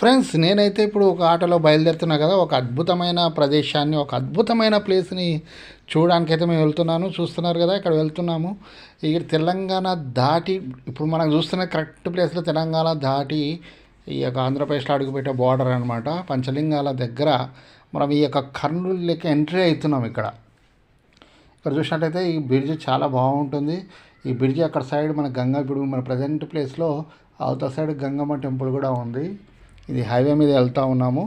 Friends నేనైతే ఇప్పుడు ఒక ఆటోలో బయలుదేరుతున్నా కదా ఒక అద్భుతమైన ప్రదేశాన్ని ఒక అద్భుతమైన ప్లేస్ని చూడడానికి అయితే మేము వెళ్తున్నాను. చూస్తున్నారు కదా ఇక్కడ వెళ్తున్నాము. ఇక్కడ తెలంగాణ దాటి ఇప్పుడు మనం చూస్తున్న కరెక్ట్ ప్లేస్లో తెలంగాణ దాటి ఈ యొక్క ఆంధ్రప్రదేశ్లో అడుగుపెట్టే బార్డర్ అనమాట పంచలింగాల దగ్గర మనం ఈ యొక్క కర్నూలు లెక్క ఎంట్రీ అవుతున్నాం ఇక్కడ. ఇక్కడ చూసినట్టయితే ఈ బ్రిడ్జ్ చాలా బాగుంటుంది. ఈ బ్రిడ్జ్ అక్కడ సైడ్ మన గంగా ఇప్పుడు మన ప్రజెంట్ ప్లేస్లో అవతల సైడ్ గంగమ్మ టెంపుల్ కూడా ఉంది. ఇది హైవే మీద వెళ్తూ ఉన్నాము.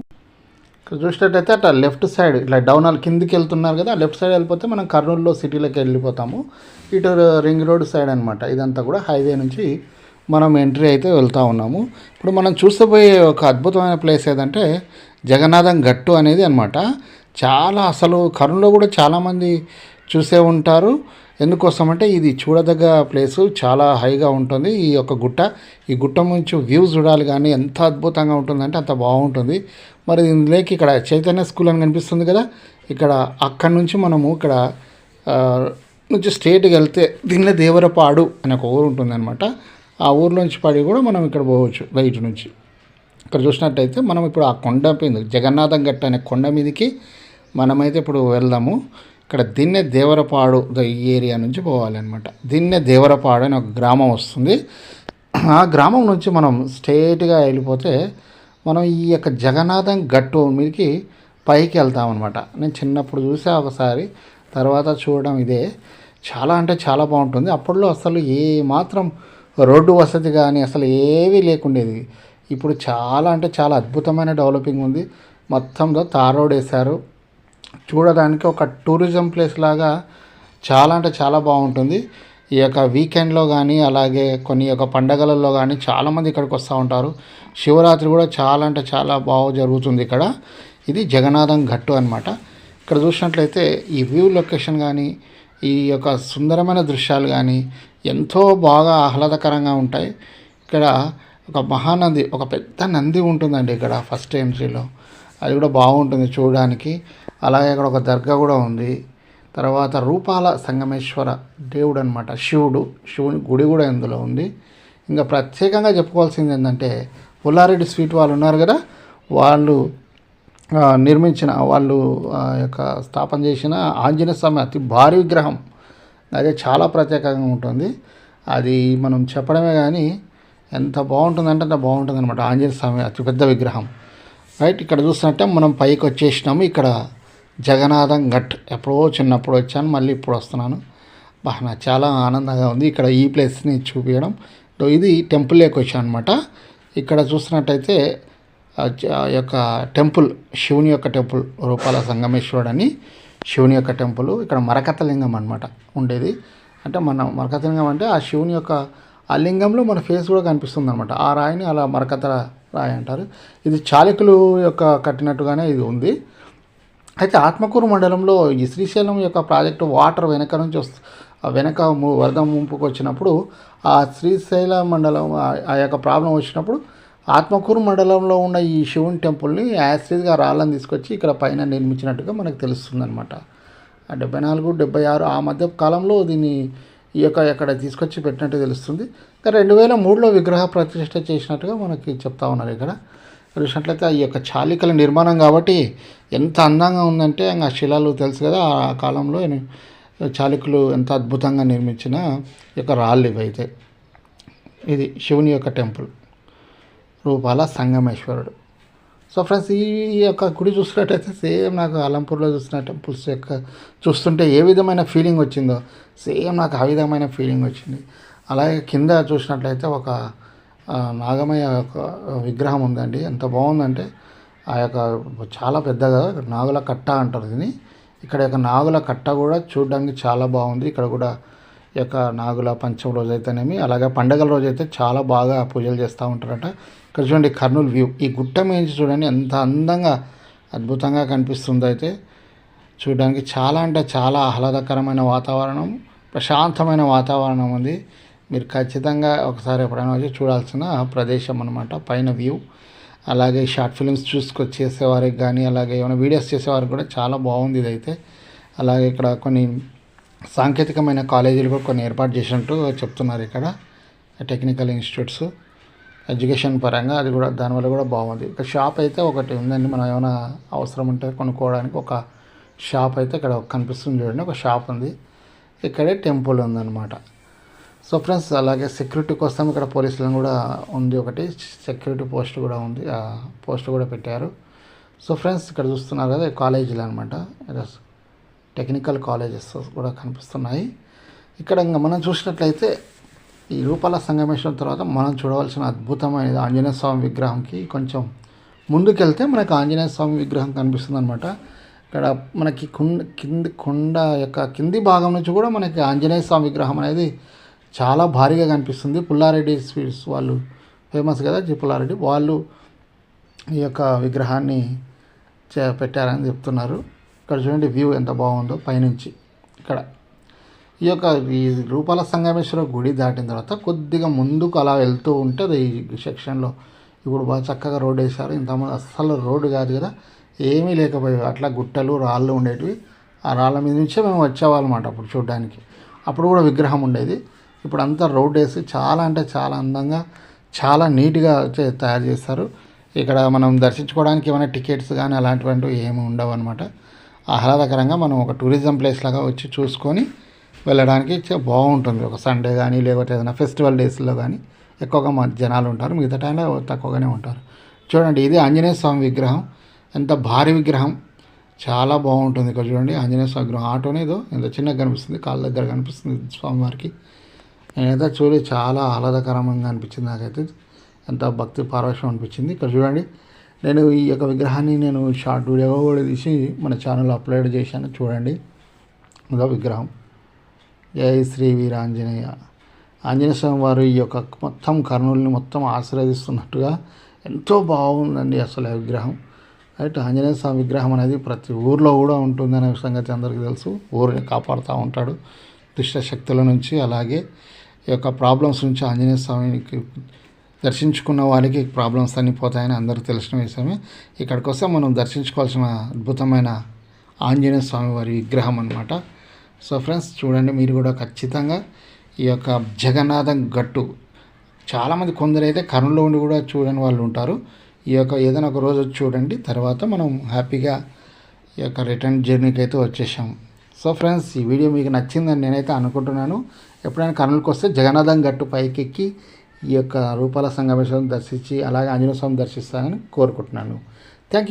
ఇక్కడ చూసినట్టయితే అట్లా లెఫ్ట్ సైడ్ ఇట్లా డౌన్ అలా కిందికి వెళ్తున్నారు కదా లెఫ్ట్ సైడ్ వెళ్ళిపోతే మనం కర్నూలులో సిటీలోకి వెళ్ళిపోతాము. ఇటు రింగ్ రోడ్ సైడ్ అనమాట ఇదంతా కూడా హైవే నుంచి మనం ఎంట్రీ అయితే వెళ్తూ ఉన్నాము. ఇప్పుడు మనం చూసబోయే ఒక అద్భుతమైన ప్లేస్ ఏదంటే జగన్నాథం గట్టు అనేది అనమాట చాలా అసలు కర్నూలులో కూడా చాలామంది చూసే ఉంటారు. ఎందుకోసం అంటే ఇది చూడదగ్గ ప్లేసు చాలా హైగా ఉంటుంది. ఈ యొక్క గుట్ట ఈ గుట్ట నుంచి వ్యూస్ చూడాలి కానీ ఎంత అద్భుతంగా ఉంటుందంటే అంత బాగుంటుంది. మరి ఇందులోకి ఇక్కడ చైతన్య స్కూల్ అని కనిపిస్తుంది కదా ఇక్కడ అక్కడి నుంచి మనము ఇక్కడ నుంచి స్టేట్కి వెళ్తే దీనిలో దేవరపాడు అనే ఒక ఊరు ఉంటుంది అనమాట ఆ ఊర్లోంచి పడి కూడా మనం ఇక్కడ పోవచ్చు బయట నుంచి. ఇక్కడ చూసినట్టయితే మనం ఇప్పుడు ఆ కొండ మీద జగన్నాథం గట్ట అనే కొండ మీదకి మనమైతే ఇప్పుడు వెళ్దాము. ఇక్కడ దిన్నె దేవరపాడు ద- ఈ ఏరియా నుంచి పోవాలన్నమాట. దిన్నె దేవరపాడు అని ఒక గ్రామం వస్తుంది. ఆ గ్రామం నుంచి మనం స్ట్రేట్గా వెళ్ళిపోతే మనం ఈ యొక్క జగన్నాథం గట్టు మీదకి పైకి వెళ్తామన్నమాట. నేను చిన్నప్పుడు చూసా ఒకసారి తర్వాత చూడడం ఇదే. చాలా అంటే చాలా బాగుంటుంది. అప్పట్లో అసలు ఏ మాత్రం రోడ్డు వసతి కానీ అసలు ఏవీ లేకుండేది. ఇప్పుడు చాలా అంటే చాలా అద్భుతమైన డెవలపింగ్ ఉంది. మొత్తంలో తార్ రోడ్ వేశారు. చూడడానికి ఒక టూరిజం ప్లేస్ లాగా చాలా అంటే చాలా బాగుంటుంది. ఈ యొక్క వీకెండ్లో కానీ అలాగే కొన్ని యొక్క పండగలలో కానీ చాలామంది ఇక్కడికి వస్తూ ఉంటారు. శివరాత్రి కూడా చాలా అంటే చాలా బాగా జరుగుతుంది ఇక్కడ. ఇది జగన్నాథం గట్టు అనమాట ఇక్కడ చూసినట్లయితే ఈ వ్యూ లొకేషన్ కానీ ఈ యొక్క సుందరమైన దృశ్యాలు కానీ ఎంతో బాగా ఆహ్లాదకరంగా ఉంటాయి. ఇక్కడ ఒక మహానంది ఒక పెద్ద నంది ఉంటుందండి ఇక్కడ ఫస్ట్ ఎంట్రీలో. అది కూడా బాగుంటుంది చూడడానికి. అలాగే అక్కడ ఒక దర్గా కూడా ఉంది. తర్వాత రూపాల సంగమేశ్వర దేవుడు అనమాట శివుడు. శివుని గుడి కూడా ఇందులో ఉంది. ఇంకా ప్రత్యేకంగా చెప్పుకోవాల్సింది ఏంటంటే పుల్లారెడ్డి స్వీట్ వాళ్ళు ఉన్నారు కదా వాళ్ళు నిర్మించిన వాళ్ళు యొక్క స్థాపన చేసిన ఆంజనేయ స్వామి అతి భారీ విగ్రహం. అదే చాలా ప్రత్యేకంగా ఉంటుంది. అది మనం చెప్పడమే కానీ ఎంత బాగుంటుందంటే అంత బాగుంటుంది అనమాట ఆంజనేయ స్వామి అతి పెద్ద విగ్రహం. రైట్ ఇక్కడ చూసినట్టే మనం పైకి వచ్చేసినాము. ఇక్కడ జగన్నాథం ఘట్ ఎప్పుడో చిన్నప్పుడు వచ్చాను మళ్ళీ ఇప్పుడు వస్తున్నాను. బా నాకు చాలా ఆనందంగా ఉంది. ఇక్కడ ఈ ప్లేస్ని చూపించడం. ఇది టెంపుల్ లేక వచ్చాను అనమాట ఇక్కడ చూసినట్టయితే ఆ యొక్క టెంపుల్ శివుని యొక్క టెంపుల్ రూపాల సంగమేశ్వరుడు అని శివుని యొక్క టెంపుల్. ఇక్కడ మరకతలింగం అనమాట ఉండేది. అంటే మన మరకతలింగం అంటే ఆ శివుని యొక్క ఆ లింగంలో మన ఫేస్ కూడా కనిపిస్తుంది అనమాట ఆ రాయిని అలా మరకత రాయి అంటారు ఇది చాళుక్యులు యొక్క కట్టినట్టుగానే ఇది ఉంది. అయితే ఆత్మకూరు మండలంలో ఈ శ్రీశైలం యొక్క ప్రాజెక్టు వాటర్ వెనక నుంచి వస్తు ఆ వెనక ము- వరద ముంపుకు వచ్చినప్పుడు ఆ శ్రీశైల మండలం ఆ- యొక్క ప్రాబ్లం వచ్చినప్పుడు ఆత్మకూరు మండలంలో ఉన్న ఈ శివుని టెంపుల్ని యాసిడ్గా రాళ్ళని తీసుకొచ్చి ఇక్కడ పైన నిర్మించినట్టుగా మనకు తెలుస్తుంది అనమాట డెబ్బై నాలుగు డెబ్బై ఆరు ఆ మధ్య కాలంలో దీన్ని ఈ యొక్క ఎక్కడ తీసుకొచ్చి పెట్టినట్టు తెలుస్తుంది. ఇంకా రెండు వేల మూడులో విగ్రహ ప్రతిష్ట చేసినట్టుగా మనకి చెప్తా ఉన్నారు ఇక్కడ. చూసినట్లయితే ఈ యొక్క చాళికల నిర్మాణం కాబట్టి ఎంత అందంగా ఉందంటే ఇంకా శిలాలు తెలుసు కదా ఆ కాలంలో చాలికలు ఎంత అద్భుతంగా నిర్మించిన ఈ యొక్క రాళ్ళు ఇవైతే. ఇది శివుని యొక్క టెంపుల్. రూపాల సంగమేశ్వరుడు. సో ఫ్రెండ్స్ ఈ యొక్క గుడి చూసినట్టయితే సేమ్ నాకు అలంపూర్లో చూసిన టెంపుల్స్ యొక్క చూస్తుంటే ఏ విధమైన ఫీలింగ్ వచ్చిందో సేమ్ నాకు ఆ విధమైన ఫీలింగ్ వచ్చింది. అలాగే కింద చూసినట్లయితే ఒక నాగమయ్య యొక్క విగ్రహం ఉందండి. ఎంత బాగుందంటే ఆ యొక్క చాలా పెద్దగా నాగుల కట్ట అంటారు దీన్ని. ఇక్కడ యొక్క నాగుల కట్ట కూడా చూడడానికి చాలా బాగుంది. ఇక్కడ కూడా ఈ యొక్క నాగుల పంచమ రోజు అయితేనేమి అలాగే పండగల రోజు అయితే చాలా బాగా పూజలు చేస్తూ ఉంటారట. ఇక్కడ చూడండి కర్నూలు వ్యూ. ఈ గుట్ట మీద చూడండి ఎంత అందంగా అద్భుతంగా కనిపిస్తుంది అయితే చూడడానికి చాలా అంటే చాలా ఆహ్లాదకరమైన వాతావరణం ప్రశాంతమైన వాతావరణం ఉంది. మీరు ఖచ్చితంగా ఒకసారి ఎప్పుడైనా వచ్చి చూడాల్సిన ప్రదేశం అనమాట పైన వ్యూ. అలాగే షార్ట్ ఫిలిమ్స్ చూసుకొచ్చేసేవారికి కానీ అలాగే ఏమైనా వీడియోస్ చేసేవారికి కూడా చాలా బాగుంది ఇదైతే. అలాగే ఇక్కడ కొన్ని సాంకేతికమైన కాలేజీలు కూడా కొన్ని ఏర్పాటు చేసినట్టు చెప్తున్నారు ఇక్కడ టెక్నికల్ ఇన్స్టిట్యూట్స్. ఎడ్యుకేషన్ పరంగా అది కూడా దానివల్ల కూడా బాగుంది. ఇక షాప్ అయితే ఒకటి ఉందండి మనం ఏమైనా అవసరం ఉంటే కొనుక్కోవడానికి ఒక షాప్ అయితే ఇక్కడ కనిపిస్తుంది చూడండి ఒక షాప్ ఉంది. ఇక్కడే టెంపుల్ ఉందన్నమాట. సో ఫ్రెండ్స్ అలాగే సెక్యూరిటీ కోసం ఇక్కడ పోలీసులను కూడా ఉంది ఒకటి సెక్యూరిటీ పోస్ట్ కూడా ఉంది ఆ పోస్ట్ కూడా పెట్టారు. సో ఫ్రెండ్స్ ఇక్కడ చూస్తున్నారు కదా కాలేజీలు అనమాట టెక్నికల్ కాలేజెస్ కూడా కనిపిస్తున్నాయి. ఇక్కడ ఇంకా మనం చూసినట్లయితే ఈ రూపాల సంగమేశ్వరం తర్వాత మనం చూడవలసిన అద్భుతమైన ఆంజనేయ స్వామి విగ్రహంకి కొంచెం ముందుకెళ్తే మనకు ఆంజనేయ స్వామి విగ్రహం కనిపిస్తుంది అనమాట ఇక్కడ మనకి కుండ కింది కొండ యొక్క కింది భాగం నుంచి కూడా మనకి ఆంజనేయ స్వామి విగ్రహం అనేది చాలా భారీగా కనిపిస్తుంది. పుల్లారెడ్డి స్వీట్స్ వాళ్ళు ఫేమస్ కదా జి పుల్లారెడ్డి. వాళ్ళు ఈ యొక్క విగ్రహాన్ని చే- పెట్టారని చెప్తున్నారు. ఇక్కడ చూడండి వ్యూ ఎంత బాగుందో పైనుంచి ఇక్కడ. ఈ యొక్క ఈ రూపాల సంగమేశ్వర గుడి దాటిన తర్వాత కొద్దిగా ముందుకు అలా వెళ్తూ ఉంటే ఈ సెక్షన్లో ఇప్పుడు బాగా చక్కగా రోడ్ వేశారు. ఇంతమంది అస్సలు రోడ్డు కాదు కదా. ఏమీ లేకపోయేవి అట్లా గుట్టలు రాళ్ళు ఉండేటివి. ఆ రాళ్ళ మీద నుంచే మేము వచ్చేవాళ్ళమాట అప్పుడు చూడడానికి. అప్పుడు కూడా విగ్రహం ఉండేది. ఇప్పుడు అంతా రోడ్ వేసి చాలా అంటే చాలా అందంగా చాలా నీట్గా తయారు చేస్తారు ఇక్కడ మనం దర్శించుకోవడానికి ఏమైనా టికెట్స్ కానీ అలాంటివంటివి ఏమి ఉండవు అనమాట ఆహ్లాదకరంగా మనం ఒక టూరిజం ప్లేస్ లాగా వచ్చి చూసుకొని వెళ్ళడానికి బాగుంటుంది. ఒక సండే కానీ లేకపోతే ఏదైనా ఫెస్టివల్ డేస్లో కానీ ఎక్కువగా మా జనాలు ఉంటారు. మిగతా టైంలో తక్కువగానే ఉంటారు. చూడండి ఇది ఆంజనేయ స్వామి విగ్రహం. ఎంత భారీ విగ్రహం. చాలా బాగుంటుంది. ఇక్కడ చూడండి ఆంజనేయ స్వామి విగ్రహం. ఆటో ఏదో ఎంత చిన్నగా కనిపిస్తుంది. కాళ్ళ దగ్గర కనిపిస్తుంది స్వామివారికి. నేనైతే చూడి చాలా ఆహ్లాదకరంగా అనిపించింది నాకైతే. ఎంత భక్తి పారవశ్యం అనిపించింది. ఇక్కడ చూడండి నేను ఈ యొక్క విగ్రహాన్ని నేను షార్ట్ వీడియోగా కూడా తీసి మన ఛానల్లో అప్లోడ్ చేశాను. చూడండి. ఇదో విగ్రహం. జయ శ్రీ వీరాంజనేయ. ఆంజనేయ స్వామి వారు ఈ యొక్క మొత్తం కర్నూలుని మొత్తం ఆశీర్వదిస్తున్నట్టుగా ఎంతో బాగుందండి అసలు ఆ విగ్రహం. రైట్? ఆంజనేయ స్వామి విగ్రహం అనేది ప్రతి ఊర్లో కూడా ఉంటుందనే సంగతి అందరికీ తెలుసు. ఊరిని కాపాడుతూ ఉంటాడు. దుష్ట శక్తుల నుంచి అలాగే ఈ యొక్క ప్రాబ్లమ్స్ నుంచి ఆంజనేయ స్వామికి దర్శించుకున్న వారికి ప్రాబ్లమ్స్ అన్నీ పోతాయని అందరూ తెలిసిన విషయమే. ఇక్కడికి వస్తే మనం దర్శించుకోవాల్సిన అద్భుతమైన ఆంజనేయ స్వామి వారి విగ్రహం అనమాట సో ఫ్రెండ్స్ చూడండి మీరు కూడా ఖచ్చితంగా ఈ యొక్క జగన్నాథం గట్టు. చాలామంది కొందరైతే కర్నూలులో ఉండి కూడా చూడని వాళ్ళు ఉంటారు. ఈ యొక్క ఏదైనా ఒక రోజు వచ్చి చూడండి తర్వాత మనం హ్యాపీగా ఈ యొక్క రిటర్న్ జర్నీకి అయితే వచ్చేసాం. సో ఫ్రెండ్స్ ఈ వీడియో మీకు నచ్చిందని నేనైతే అనుకుంటున్నాను. ఎప్పుడైనా కర్నూలుకి వస్తే జగన్నాథం గట్టు పైకెక్కి ఈ యొక్క రూపాల సంగమేశ్వరం దర్శించి అలాగే ఆంజనేయ స్వామి దర్శిస్తానని కోరుకుంటున్నాను. Thank you